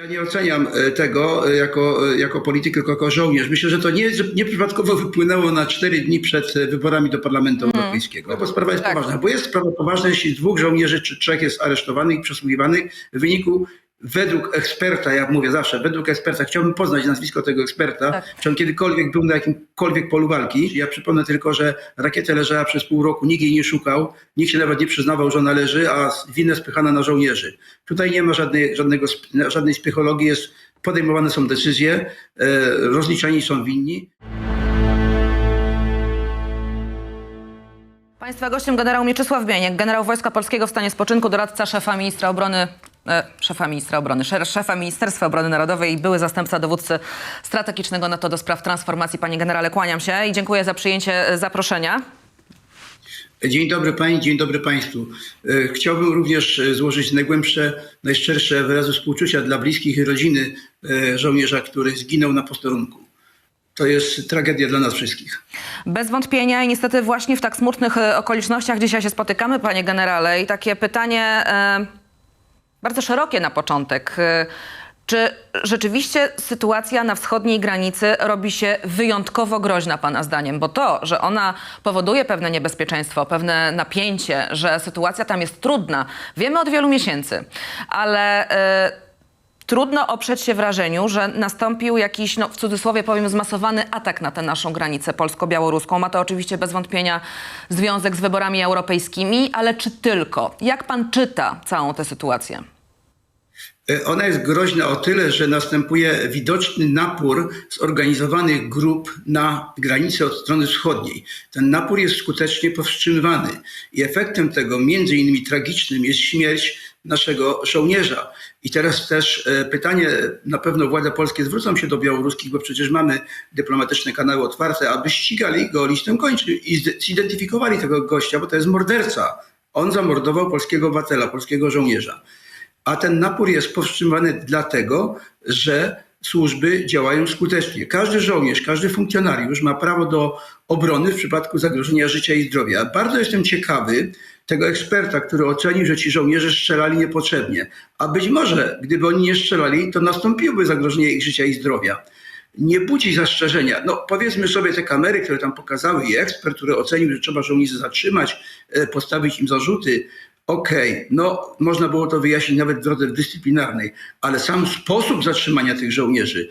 Ja nie oceniam e, tego e, jako, e, jako polityk, tylko jako żołnierz. Myślę, że to nie, że nieprzypadkowo wypłynęło na cztery dni przed wyborami do Parlamentu Europejskiego. Bo sprawa jest Tak. poważna. Bo jest sprawa poważna, jeśli dwóch żołnierzy czy trzech jest aresztowanych i przesłuchiwanych w wyniku Według eksperta, jak mówię zawsze, według eksperta, chciałbym poznać nazwisko tego eksperta, Tak. czy on kiedykolwiek był na jakimkolwiek polu walki. Ja przypomnę tylko, że rakieta leżała przez pół roku, nikt jej nie szukał, nikt się nawet nie przyznawał, że ona leży, a winę spychana na żołnierzy. Tutaj nie ma żadnej, żadnego, żadnej spychologii, jest, podejmowane są decyzje, e, rozliczani są winni. Państwa gościem generał Mieczysław Bieniek, generał Wojska Polskiego w stanie spoczynku, doradca szefa ministra obrony, szefa ministra obrony, sze- szefa Ministerstwa Obrony Narodowej i były zastępca dowódcy strategicznego NATO do spraw transformacji. Panie generale, kłaniam się i dziękuję za przyjęcie e, zaproszenia. Dzień dobry Pani, dzień dobry Państwu. E, Chciałbym również e, złożyć najgłębsze, najszczersze wyrazy współczucia dla bliskich i rodziny e, żołnierza, który zginął na posterunku. To jest tragedia dla nas wszystkich. Bez wątpienia i niestety właśnie w tak smutnych e, okolicznościach dzisiaj się spotykamy, panie generale. I takie pytanie e, bardzo szerokie na początek. E, czy rzeczywiście sytuacja na wschodniej granicy robi się wyjątkowo groźna, Pana zdaniem? Bo to, że ona powoduje pewne niebezpieczeństwo, pewne napięcie, że sytuacja tam jest trudna, wiemy od wielu miesięcy. Ale e, trudno oprzeć się wrażeniu, że nastąpił jakiś, no w cudzysłowie powiem, zmasowany atak na tę naszą granicę polsko-białoruską. Ma to oczywiście bez wątpienia związek z wyborami europejskimi, ale czy tylko? Jak pan czyta całą tę sytuację? E, Ona jest groźna o tyle, że następuje widoczny napór zorganizowanych grup na granicy od strony wschodniej. Ten napór jest skutecznie powstrzymywany i efektem tego, między innymi tragicznym, jest śmierć naszego żołnierza. I teraz też e, pytanie, na pewno władze polskie zwrócą się do białoruskich, bo przecież mamy dyplomatyczne kanały otwarte, aby ścigali go listem kończy i zidentyfikowali tego gościa, bo to jest morderca. On zamordował polskiego obywatela, polskiego żołnierza. A ten napór jest powstrzymywany dlatego, że służby działają skutecznie. Każdy żołnierz, każdy funkcjonariusz ma prawo do obrony w przypadku zagrożenia życia i zdrowia. Bardzo jestem ciekawy tego eksperta, który ocenił, że ci żołnierze strzelali niepotrzebnie. A być może, gdyby oni nie strzelali, to nastąpiłoby zagrożenie ich życia i zdrowia. Nie budzi zastrzeżenia. No, powiedzmy sobie te kamery, które tam pokazały i ekspert, który ocenił, że trzeba żołnierzy zatrzymać, e, postawić im zarzuty. Okej, no można było to wyjaśnić nawet w drodze dyscyplinarnej, ale sam sposób zatrzymania tych żołnierzy,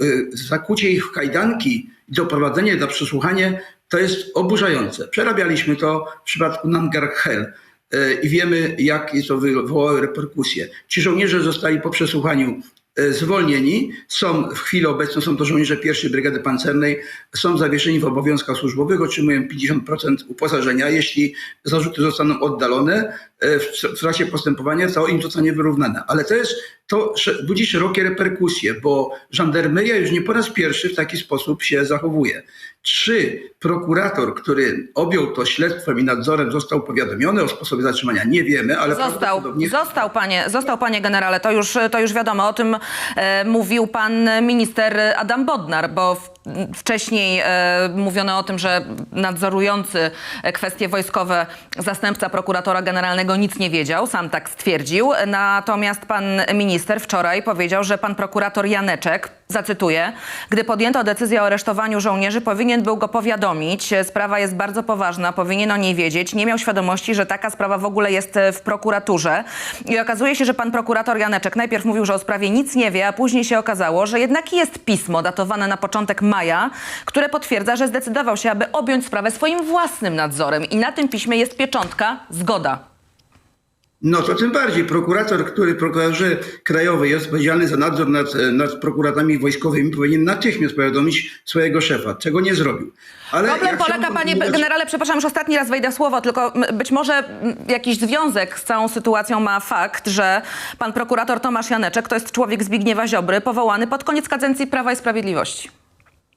y, zakucie ich w kajdanki i doprowadzenie do przesłuchania, to jest oburzające. Przerabialiśmy to w przypadku Nangar Hel y, i wiemy, jakie to wywołało reperkusje. Ci żołnierze zostali po przesłuchaniu zwolnieni, są w chwili obecnej, są to żołnierze pierwszej Brygady Pancernej, są zawieszeni w obowiązkach służbowych, otrzymują 50% uposażenia. Jeśli zarzuty zostaną oddalone e, w trakcie postępowania, to im zostanie wyrównane. Ale to jest, to budzi szerokie reperkusje, bo żandarmeria już nie po raz pierwszy w taki sposób się zachowuje. Czy prokurator, który objął to śledztwem i nadzorem, został powiadomiony o sposobie zatrzymania? Nie wiemy, ale Został, został, panie, został panie generale, to już, to już wiadomo. O tym e, mówił pan minister Adam Bodnar, bo w, wcześniej e, mówiono o tym, że nadzorujący kwestie wojskowe zastępca prokuratora generalnego nic nie wiedział, sam tak stwierdził. Natomiast pan minister wczoraj powiedział, że pan prokurator Janeczek, zacytuję, gdy podjęto decyzję o aresztowaniu żołnierzy, powinien był go powiadomić. Sprawa jest bardzo poważna, powinien o niej wiedzieć. Nie miał świadomości, że taka sprawa w ogóle jest e, w prokuraturze. I okazuje się, że pan prokurator Janeczek najpierw mówił, że o sprawie nic nie wie, a później się okazało, że jednak jest pismo datowane na początek maja, które potwierdza, że zdecydował się, aby objąć sprawę swoim własnym nadzorem. I na tym piśmie jest pieczątka zgoda. No to tym bardziej. Prokurator, który prokuratorze krajowej jest odpowiedzialny za nadzór nad, nad prokuratami wojskowymi, powinien natychmiast powiadomić swojego szefa, czego nie zrobił. Ale Problem ja polega, panie generale, przepraszam, już ostatni raz wejdę w słowo, tylko być może jakiś związek z całą sytuacją ma fakt, że pan prokurator Tomasz Janeczek to jest człowiek Zbigniewa Ziobry, powołany pod koniec kadencji Prawa i Sprawiedliwości.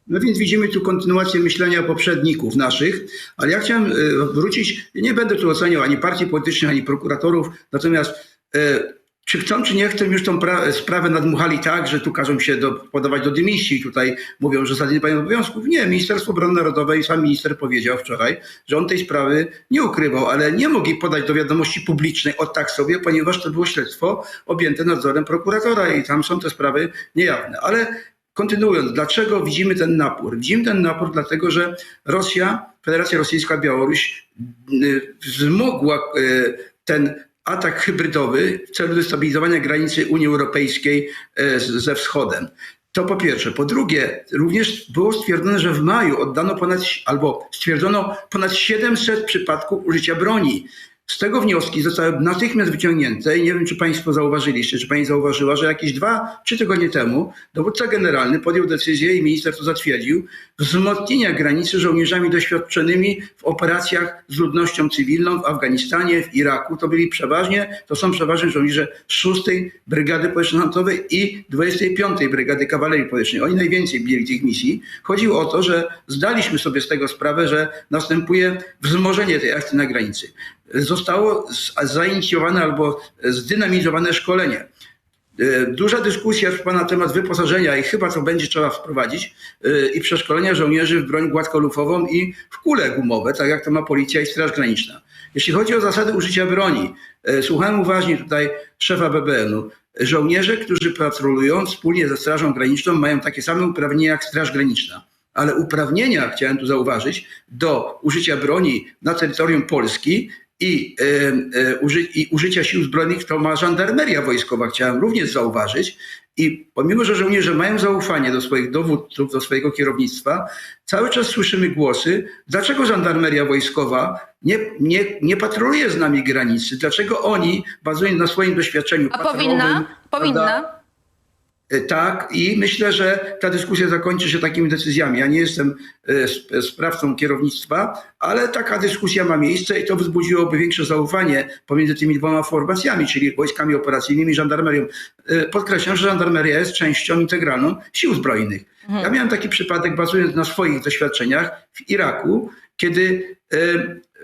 No więc widzimy tu kontynuację myślenia poprzedników naszych, ale ja chciałem e, wrócić, nie będę tu oceniał ani partii politycznych, ani prokuratorów, natomiast e, czy chcą, czy nie chcą, już tą pra- sprawę nadmuchali tak, że tu każą się do, podawać do dymisji. Tutaj mówią, że zadanie pełnią obowiązków. Nie, Ministerstwo Obrony Narodowej, sam minister powiedział wczoraj, że on tej sprawy nie ukrywał, ale nie jej podać do wiadomości publicznej od tak sobie, ponieważ to było śledztwo objęte nadzorem prokuratora i tam są te sprawy niejawne. Ale kontynuując, dlaczego widzimy ten napór? Widzimy ten napór dlatego, że Rosja, Federacja Rosyjska, Białoruś y, wzmogła y, ten atak hybrydowy w celu destabilizowania granicy Unii Europejskiej z- ze wschodem. To po pierwsze. Po drugie, również było stwierdzone, że w maju oddano ponad, albo stwierdzono ponad 700 przypadków użycia broni. Z tego wnioski zostały natychmiast wyciągnięte i nie wiem, czy Państwo zauważyliście, czy Pani zauważyła, że jakieś dwa, trzy tygodnie temu dowódca generalny podjął decyzję i minister to zatwierdził, wzmocnienia granicy żołnierzami doświadczonymi w operacjach z ludnością cywilną w Afganistanie, w Iraku. To byli przeważnie, to są przeważnie żołnierze 6 Brygady Powietrzno-Handlowej i 25 Brygady Kawalerii Powietrznej. Oni najwięcej byli tych misji. Chodziło o to, że zdaliśmy sobie z tego sprawę, że następuje wzmożenie tej akcji na granicy. Zostało zainicjowane albo zdynamizowane szkolenie. E, Duża dyskusja trwa na temat wyposażenia i chyba to będzie trzeba wprowadzić e, i przeszkolenia żołnierzy w broń gładkolufową i w kule gumowe, tak jak to ma policja i Straż Graniczna. Jeśli chodzi o zasady użycia broni, e, słuchałem uważnie tutaj szefa BBN-u. Żołnierze, którzy patrolują wspólnie ze Strażą Graniczną mają takie same uprawnienia jak Straż Graniczna. Ale uprawnienia, chciałem tu zauważyć, do użycia broni na terytorium Polski i, e, uży, i użycia sił zbrojnych to ma żandarmeria wojskowa, chciałem również zauważyć. I pomimo, że żołnierze mają zaufanie do swoich dowódców, do swojego kierownictwa, cały czas słyszymy głosy, dlaczego żandarmeria wojskowa nie, nie, nie patroluje z nami granicy, dlaczego oni, bazując na swoim doświadczeniu A powinna? Powinna? E, Tak, i myślę, że ta dyskusja zakończy się takimi decyzjami. Ja nie jestem e, sp- sprawcą kierownictwa, ale taka dyskusja ma miejsce i to wzbudziłoby większe zaufanie pomiędzy tymi dwoma formacjami, czyli wojskami operacyjnymi i żandarmerią. E, Podkreślam, że żandarmeria jest częścią integralną sił zbrojnych. Ja miałem taki przypadek, bazując na swoich doświadczeniach w Iraku, kiedy e,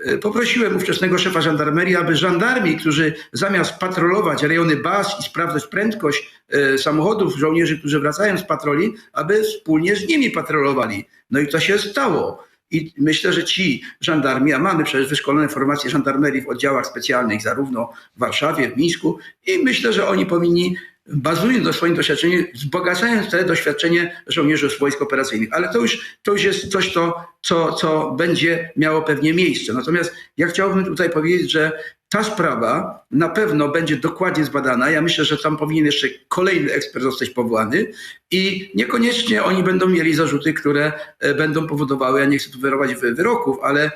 e, poprosiłem ówczesnego szefa żandarmerii, aby żandarmi, którzy zamiast patrolować rejony baz i sprawdzać prędkość e, samochodów żołnierzy, którzy wracają z patroli, aby wspólnie z nimi patrolowali. No i to się stało. I myślę, że ci żandarmi, a mamy przecież wyszkolone formacje żandarmerii w oddziałach specjalnych, zarówno w Warszawie, w Mińsku, i myślę, że oni powinni, bazując na swoim doświadczeniu, wzbogacając te doświadczenie żołnierzy z wojsk operacyjnych. Ale to już, to już jest coś, to, co, co będzie miało pewnie miejsce. Natomiast ja chciałbym tutaj powiedzieć, że ta sprawa na pewno będzie dokładnie zbadana. Ja myślę, że tam powinien jeszcze kolejny ekspert zostać powołany i niekoniecznie oni będą mieli zarzuty, które e, będą powodowały, ja nie chcę tu wyrować wy- wyroków, ale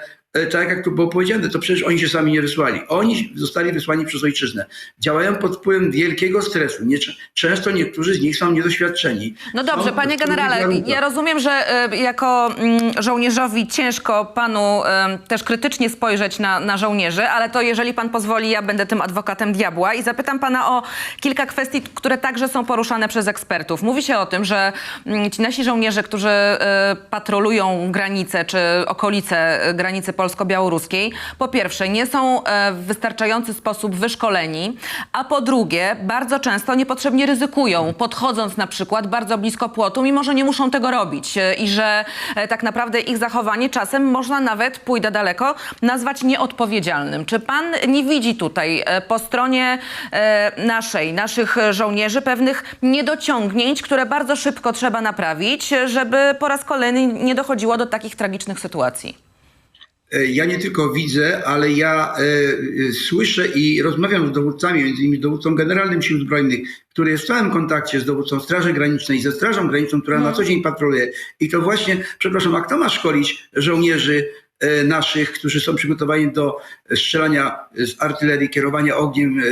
tak jak tu było powiedziane, to przecież oni się sami nie wysłali. Oni zostali wysłani przez ojczyznę. Działają pod wpływem wielkiego stresu. Nie, często niektórzy z nich są niedoświadczeni. No dobrze, Są panie generale, ja rozumiem, że y, jako mm, żołnierzowi ciężko panu też krytycznie spojrzeć na, na żołnierzy, ale to jeżeli pan pozwoli, ja będę tym adwokatem diabła i zapytam pana o kilka kwestii, które także są poruszane przez ekspertów. Mówi się o tym, że mm, ci nasi żołnierze, którzy y, patrolują granice czy okolice granicy polsko-białoruskiej, po pierwsze nie są e, w wystarczający sposób wyszkoleni, a po drugie bardzo często niepotrzebnie ryzykują, podchodząc na przykład bardzo blisko płotu, mimo że nie muszą tego robić e, i że e, tak naprawdę ich zachowanie czasem można nawet, pójdę daleko, nazwać nieodpowiedzialnym. Czy pan nie widzi tutaj po stronie naszej, naszych żołnierzy pewnych niedociągnięć, które bardzo szybko trzeba naprawić, żeby po raz kolejny nie dochodziło do takich tragicznych sytuacji? E, Ja nie tylko widzę, ale ja e, e, słyszę i rozmawiam z dowódcami, między innymi dowódcą generalnym Sił Zbrojnych, który jest w stałym kontakcie z dowódcą Straży Granicznej, ze Strażą Graniczną, która na co dzień patroluje. I to właśnie, przepraszam, a kto ma szkolić żołnierzy naszych, którzy są przygotowani do strzelania z artylerii, kierowania ogniem,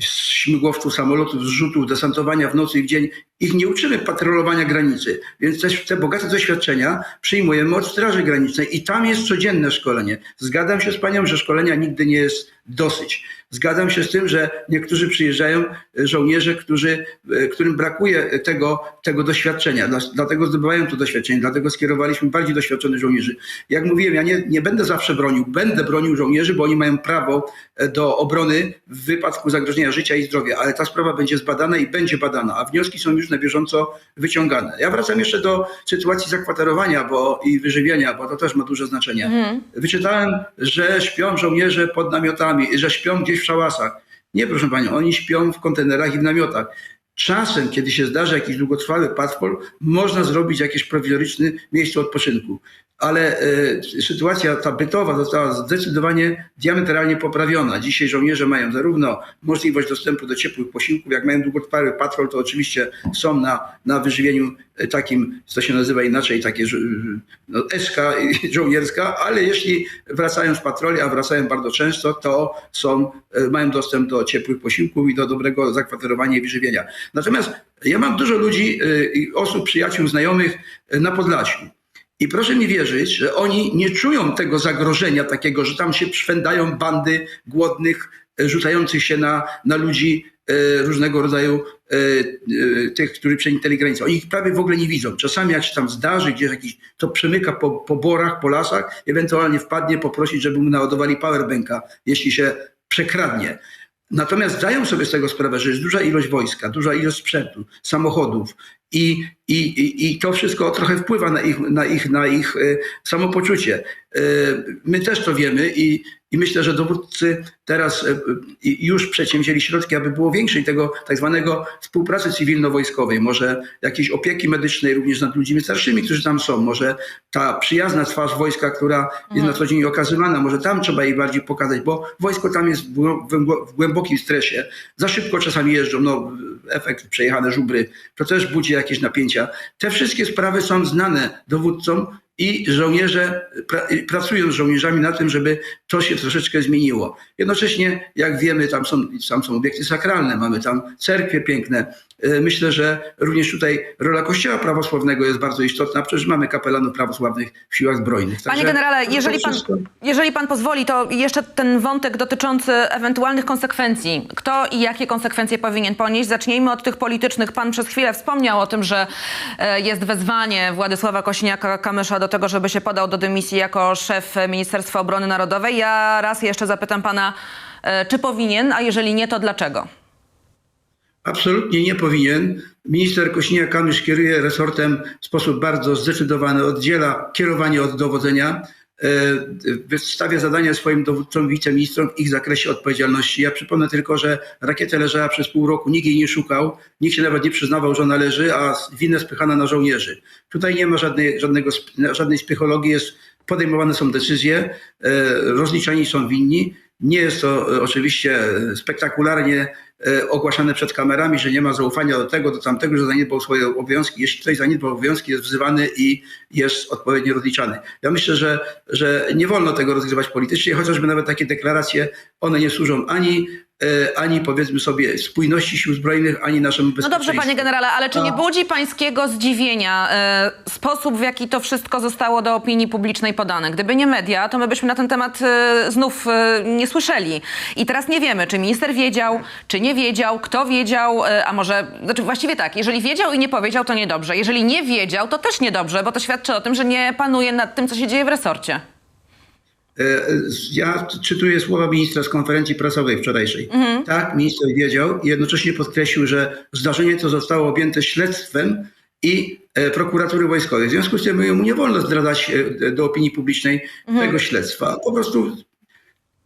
z śmigłowców, samolotów, zrzutów, desantowania w nocy i w dzień. Ich nie uczymy patrolowania granicy, więc też te bogate doświadczenia przyjmujemy od Straży Granicznej i tam jest codzienne szkolenie. Zgadzam się z panią, że szkolenia nigdy nie jest dosyć. Zgadzam się z tym, że niektórzy przyjeżdżają e, żołnierze, którzy, e, którym brakuje tego, tego doświadczenia. Dla- Dlatego zdobywają to doświadczenie, dlatego skierowaliśmy bardziej doświadczonych żołnierzy. Jak mówiłem, ja nie, nie będę zawsze bronił, będę bronił żołnierzy, bo oni mają prawo e, do obrony w wypadku zagrożenia życia i zdrowia, ale ta sprawa będzie zbadana i będzie badana, a wnioski są już na bieżąco wyciągane. Ja wracam jeszcze do sytuacji zakwaterowania bo, i wyżywienia, bo to też ma duże znaczenie. Wyczytałem, że śpią żołnierze pod namiotami, że śpią gdzieś w szałasach. Nie, proszę panią, oni śpią w kontenerach i w namiotach. Czasem, kiedy się zdarzy jakiś długotrwały patrol, można zrobić jakieś prowizoryczne miejsce odpoczynku. Ale e, sytuacja ta bytowa została zdecydowanie diametralnie poprawiona. Dzisiaj żołnierze mają zarówno możliwość dostępu do ciepłych posiłków, jak mają długotrwały patrol, to oczywiście są na, na wyżywieniu takim, co się nazywa inaczej, takie no, SK i żołnierska, ale jeśli wracają z patroli, a wracają bardzo często, to są, e, mają dostęp do ciepłych posiłków i do dobrego zakwaterowania i wyżywienia. Natomiast ja mam dużo ludzi, e, osób, przyjaciół, znajomych e, na Podlasiu. I proszę mi wierzyć, że oni nie czują tego zagrożenia takiego, że tam się szwędają bandy głodnych, e, rzucających się na, na ludzi e, różnego rodzaju e, e, tych, którzy przeniknęli granicę. Oni ich prawie w ogóle nie widzą. Czasami jak się tam zdarzy, gdzieś jakiś, to przemyka po, po borach, po lasach, ewentualnie wpadnie poprosić, żeby mu naładowali powerbanka, jeśli się przekradnie. Natomiast zdają sobie z tego sprawę, że jest duża ilość wojska, duża ilość sprzętu, samochodów i, i, i, i to wszystko trochę wpływa na ich, na ich, na ich e, samopoczucie. E, my też to wiemy i, i myślę, że dowódcy teraz e, już przedsięwzięli środki, aby było większej tego tak zwanego współpracy cywilno-wojskowej, może jakiejś opieki medycznej również nad ludźmi starszymi, którzy tam są, może ta przyjazna twarz wojska, która jest na co dzień okazywana, może tam trzeba jej bardziej pokazać, bo wojsko tam jest w głębokim stresie. Za szybko czasami jeżdżą, no efekt przejechane żubry, to też budzi jakieś napięcia. Te wszystkie sprawy są znane dowódcom i żołnierze pra, pracują z żołnierzami na tym, żeby to się troszeczkę zmieniło. Jednocześnie, jak wiemy, tam są, tam są obiekty sakralne, mamy tam cerkwie piękne. E, Myślę, że również tutaj rola Kościoła prawosławnego jest bardzo istotna. Przecież mamy kapelanów prawosławnych w siłach zbrojnych. Panie Także generale, to jeżeli pan, jeżeli pan pozwoli, to jeszcze ten wątek dotyczący ewentualnych konsekwencji. Kto i jakie konsekwencje powinien ponieść? Zacznijmy od tych politycznych. Pan przez chwilę wspomniał o tym, że e, jest wezwanie Władysława Kosiniaka-Kamysza do tego, żeby się podał do dymisji jako szef Ministerstwa Obrony Narodowej. Ja raz jeszcze zapytam pana, e, czy powinien, a jeżeli nie, to dlaczego? Absolutnie nie powinien. Minister Kośniak-Kamysz kieruje resortem w sposób bardzo zdecydowany, oddziela kierowanie od dowodzenia, e, wystawia zadania swoim dowódcom, wiceministrom w ich zakresie odpowiedzialności. Ja przypomnę tylko, że rakieta leżała przez pół roku, nikt jej nie szukał, nikt się nawet nie przyznawał, że ona leży, a winę spychana na żołnierzy. Tutaj nie ma żadnej, żadnego, żadnej psychologii, jest, podejmowane są decyzje, e, rozliczani są winni. Nie jest to e, oczywiście spektakularnie ogłaszane przed kamerami, że nie ma zaufania do tego, do tamtego, że zaniedbał swoje obowiązki. Jeśli ktoś zaniedbał obowiązki, jest wzywany i jest odpowiednio rozliczany. Ja myślę, że, że nie wolno tego rozgrywać politycznie, chociażby nawet takie deklaracje, one nie służą ani, e, ani powiedzmy sobie spójności sił zbrojnych, ani naszemu No bezpieczeństwu. dobrze, panie generale, ale czy nie budzi pańskiego zdziwienia e, sposób, w jaki to wszystko zostało do opinii publicznej podane? Gdyby nie media, to my byśmy na ten temat e, znów e, nie słyszeli. I teraz nie wiemy, czy minister wiedział, czy nie wiedział, kto wiedział, e, a może, znaczy właściwie tak, jeżeli wiedział i nie powiedział, to niedobrze. Jeżeli nie wiedział, to też niedobrze, bo to świadczy o tym, że nie panuje nad tym, co się dzieje w resorcie. E, Ja czytuję słowa ministra z konferencji prasowej wczorajszej. Tak, minister wiedział i jednocześnie podkreślił, że zdarzenie to zostało objęte śledztwem i e, prokuratury wojskowej. W związku z tym mu nie wolno zdradzać e, do opinii publicznej tego śledztwa. Po prostu.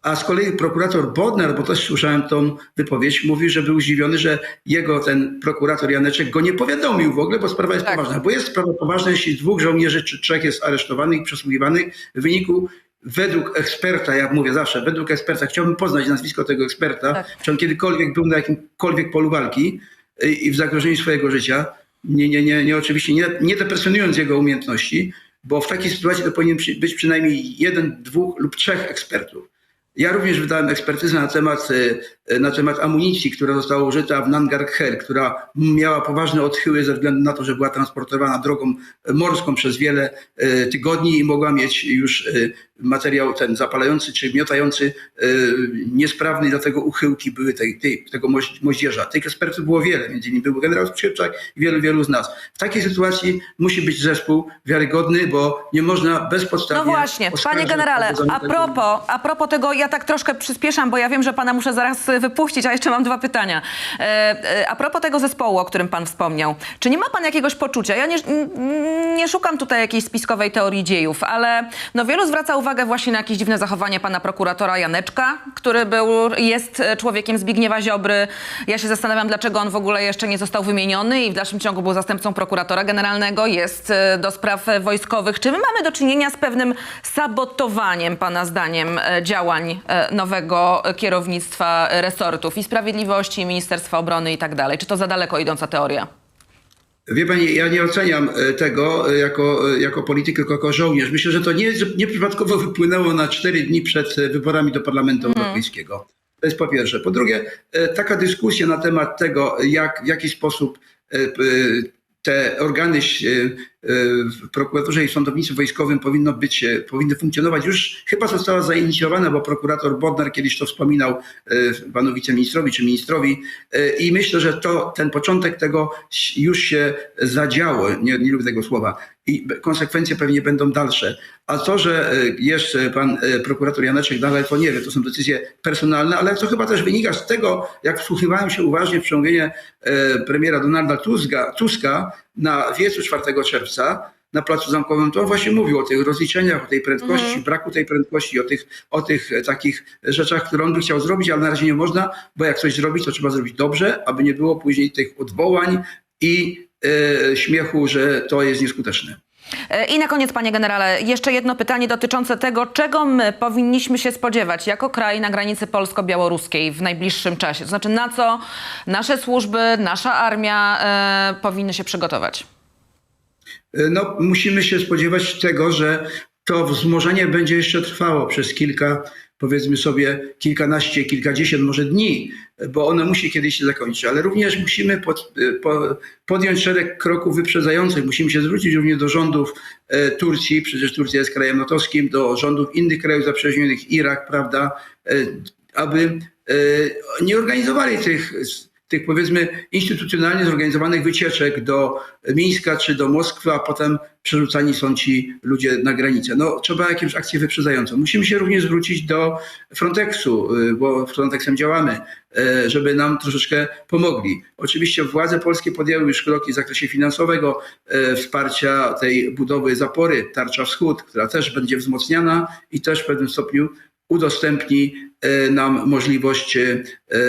A z kolei prokurator Bodnar, bo też słyszałem tą wypowiedź, mówi, że był zdziwiony, że jego ten prokurator Janeczek go nie powiadomił w ogóle, bo sprawa jest Tak. poważna. Bo jest sprawa poważna, jeśli dwóch żołnierzy czy trzech jest aresztowanych i przesłuchiwanych w wyniku według eksperta, ja mówię zawsze, według eksperta, chciałbym poznać nazwisko tego eksperta, Tak. czy on kiedykolwiek był na jakimkolwiek polu walki i w zagrożeniu swojego życia. Nie, nie, nie, nie oczywiście nie, nie depresjonując jego umiejętności, bo w takiej sytuacji to powinien być przynajmniej jeden, dwóch lub trzech ekspertów. Ja również wydałem ekspertyzę na temat y, e, na temat amunicji, która została użyta w Nangarh Her, która miała poważne odchyły ze względu na to, że była transportowana drogą morską przez wiele e, tygodni i mogła mieć już e, materiał ten zapalający czy miotający e, niesprawny, dlatego uchyłki były tej, tej, tego moź- moździerza. Tych ekspertów było wiele, między innymi był generał Skrzypczak i wielu, wielu z nas. W takiej sytuacji musi być zespół wiarygodny, bo nie można bezpodstawnie... No właśnie, panie generale, a propos, a propos tego, ja tak troszkę przyspieszam, bo ja wiem, że pana muszę zaraz y, wypuścić, a jeszcze mam dwa pytania. E, e, a propos tego zespołu, o którym pan wspomniał, czy nie ma pan jakiegoś poczucia, ja nie, nie szukam tutaj jakiejś spiskowej teorii dziejów, ale no wielu zwraca uwagę właśnie na jakieś dziwne zachowanie pana prokuratora Janeczka, który był, jest e, człowiekiem Zbigniewa Ziobry. Ja się zastanawiam, dlaczego on w ogóle jeszcze nie został wymieniony i w dalszym ciągu był zastępcą prokuratora generalnego, jest do spraw wojskowych. Czy my mamy do czynienia z pewnym sabotowaniem, pana zdaniem, działań e, nowego kierownictwa resortów i sprawiedliwości, i Ministerstwa Obrony i tak dalej? Czy to za daleko idąca teoria? Wie pani, ja nie oceniam e, tego e, jako, jako polityk, tylko jako żołnierz. Myślę, że to nie, nieprzypadkowo wypłynęło na cztery dni przed wyborami do Parlamentu Europejskiego. To jest po pierwsze. Po drugie, taka dyskusja na temat tego, jak, w jaki sposób te organy e, e, w prokuraturze i sądownictwie wojskowym powinno być, e, powinny funkcjonować. Już chyba została zainicjowana, bo prokurator Bodnar kiedyś to wspominał panu wiceministrowi czy ministrowi i myślę, że to, ten początek tego już się zadziało, nie, nie lubię tego słowa, i konsekwencje pewnie będą dalsze. A to, że e, jeszcze pan e, prokurator Janeczek dalej to nie wie, to są decyzje personalne, ale to chyba też wynika z tego, jak wsłuchiwałem się uważnie w przemówienie e, premiera Donalda Tuska, Tuska na wiecu 4 czerwca na Placu Zamkowym, to on właśnie mówił o tych rozliczeniach, o tej prędkości, braku tej prędkości, o tych, o tych takich rzeczach, które on by chciał zrobić, ale na razie nie można, bo jak coś zrobić, to trzeba zrobić dobrze, aby nie było później tych odwołań i śmiechu, że to jest nieskuteczne. E, I na koniec, panie generale, jeszcze jedno pytanie dotyczące tego, czego my powinniśmy się spodziewać jako kraj na granicy polsko-białoruskiej w najbliższym czasie. To znaczy, na co nasze służby, nasza armia e, powinny się przygotować? No, musimy się spodziewać tego, że to wzmożenie będzie jeszcze trwało przez kilka, powiedzmy sobie, kilkanaście, kilkadziesiąt może dni, bo ono musi kiedyś się zakończyć, ale również musimy pod, po, podjąć szereg kroków wyprzedzających. Musimy się zwrócić również do rządów e, Turcji, przecież Turcja jest krajem natowskim, do rządów innych krajów zaprzyjaźnionych, Irak, prawda, e, aby e, nie organizowali tych tych powiedzmy instytucjonalnie zorganizowanych wycieczek do Mińska czy do Moskwy, a potem przerzucani są ci ludzie na granicę. No, trzeba jakąś akcję wyprzedzającą. Musimy się również zwrócić do Frontexu, y, bo Frontexem działamy, y, żeby nam troszeczkę pomogli. Oczywiście władze polskie podjęły już kroki w zakresie finansowego, y, wsparcia tej budowy zapory Tarcza Wschód, która też będzie wzmocniana i też w pewnym stopniu udostępni e, nam możliwość e,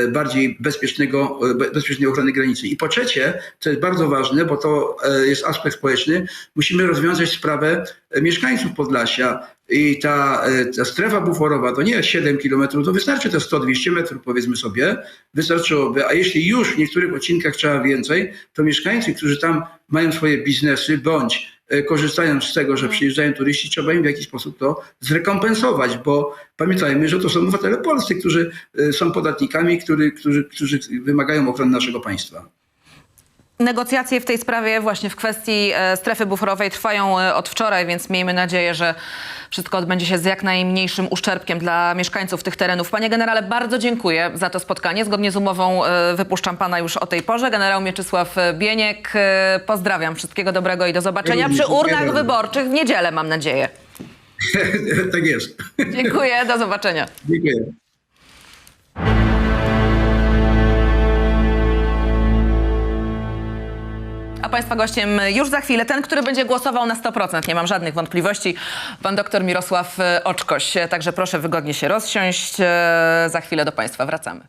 bardziej bezpiecznego, e, be- bezpiecznej ochrony granicy. I po trzecie, co jest bardzo ważne, bo to e, jest aspekt społeczny, musimy rozwiązać sprawę e, mieszkańców Podlasia. I ta, e, ta strefa buforowa to nie 7 kilometrów, to wystarczy te 100-200 metrów, powiedzmy sobie, wystarczyłoby. A jeśli już w niektórych odcinkach trzeba więcej, to mieszkańcy, którzy tam mają swoje biznesy, bądź e, korzystają z tego, że przyjeżdżają turyści, trzeba im w jakiś sposób to zrekompensować, bo pamiętajmy, że to są obywatele polscy, którzy e, są podatnikami, który, którzy, którzy wymagają ochrony naszego państwa. Negocjacje w tej sprawie właśnie w kwestii e, strefy buforowej trwają e, od wczoraj, więc miejmy nadzieję, że wszystko odbędzie się z jak najmniejszym uszczerbkiem dla mieszkańców tych terenów. Panie generale, bardzo dziękuję za to spotkanie. Zgodnie z umową e, wypuszczam pana już o tej porze. Generał Mieczysław Bieniek. Pozdrawiam. Wszystkiego dobrego i do zobaczenia przy urnach wyborczych w niedzielę, mam nadzieję. tak jest. Dziękuję, do zobaczenia. Dziękuję. A Państwa gościem już za chwilę ten, który będzie głosował na 100%. Nie mam żadnych wątpliwości. Pan doktor Mirosław e, Oczkoś. Także proszę wygodnie się rozsiąść. E, Za chwilę do Państwa wracamy.